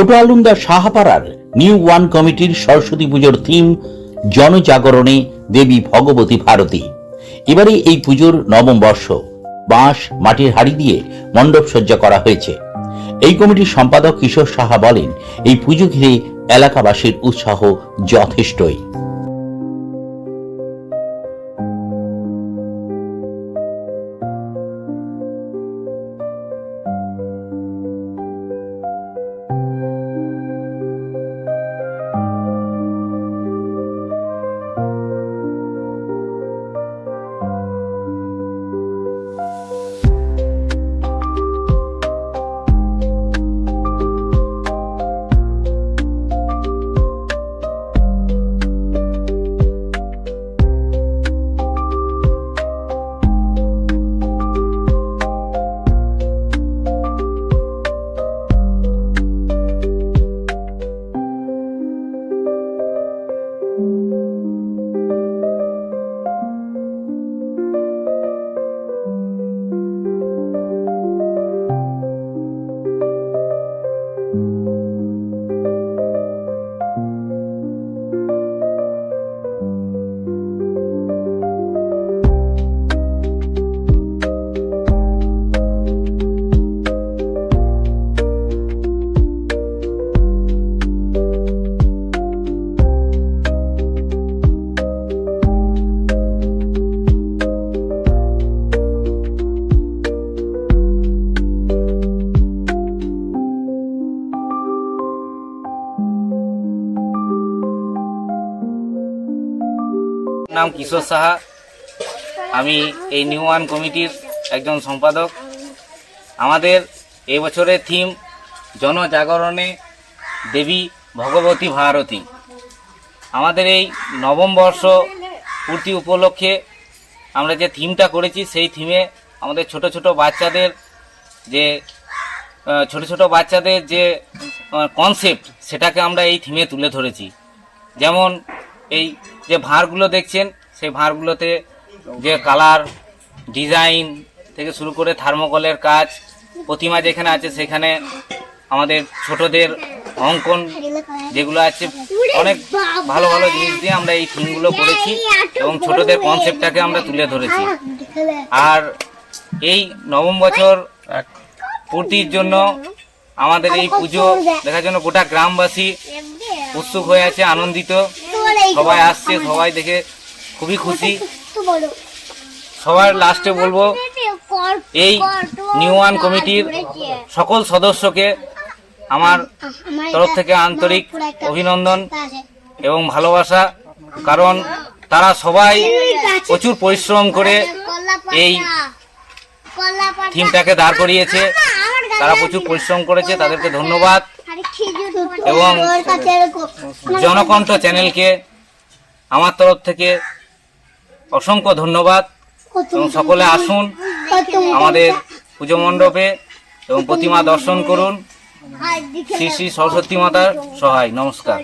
ছোট Alunda সাহাপাড়ার new one কমিটির সরস্বতী পুজোর থিম, জনজাগরণে দেবী ভগবতী ভারতী। এবারে এই পুজোর নবম বর্ষ, বাঁশ, মাটির হাড়ি দিয়ে মণ্ডপ সজ্জা করা হয়েছে। এই কমিটির সম্পাদক কিশোর সাহা বলেন, এই পুজো ঘিরে এলাকাবাসীর উৎসাহ যথেষ্টই। নাম কিশোর সাহা। আমি এই নিউ ওয়ান কমিটির একজন সম্পাদক। আমাদের এই বছরের থিম জনজাগরণে দেবী ভগবতী ভারতী। আমাদের এই নবম বর্ষ পূর্তি উপলক্ষে আমরা যে থিমটা করেছি, সেই থিমে আমাদের ছোট ছোট বাচ্চাদের যে ছোট ছোট বাচ্চাদের যে কনসেপ্ট সেটাকে আমরা এই থিমে তুলে ধরেছি। যেমন এই যে ভাঁড়গুলো দেখছেন, সেই ভাঁড়গুলোতে যে কালার, ডিজাইন থেকে শুরু করে থার্মোকলের কাজ, প্রতিমা যেখানে আছে সেখানে আমাদের ছোটদের অঙ্কন যেগুলো আছে, অনেক ভালো ভালো জিনিস দিয়ে আমরা এই থিমগুলো করেছি এবং ছোটদের কনসেপ্টটাকে আমরা তুলে ধরেছি। আর এই নবম বছর পূর্তির জন্য আমাদের এই পুজো দেখার জন্য গোটা গ্রামবাসী উৎসুক হয়ে আছে, আনন্দিত। সবাই আসছে সবাই দেখে খুবই খুশি। সবার লাস্টে বলব এই নিউ ওয়ান কমিটির সকল সদস্যকে আমার তরফ থেকে আন্তরিক অভিনন্দন এবং ভালোবাসা কারণ তারা সবাই প্রচুর পরিশ্রম করে এই থিমটাকে দাঁড় করিয়েছে। তারা প্রচুর পরিশ্রম করেছে তাদেরকে ধন্যবাদ। এবং জনকণ্ঠ চ্যানেলকে আমার তরফ থেকে অসংখ্য ধন্যবাদ এবং সকলে আসুন আমাদের পুজো মণ্ডপে এবং প্রতিমা দর্শন করুন। শ্রী শ্রী সরস্বতী মাতার সহায়। নমস্কার।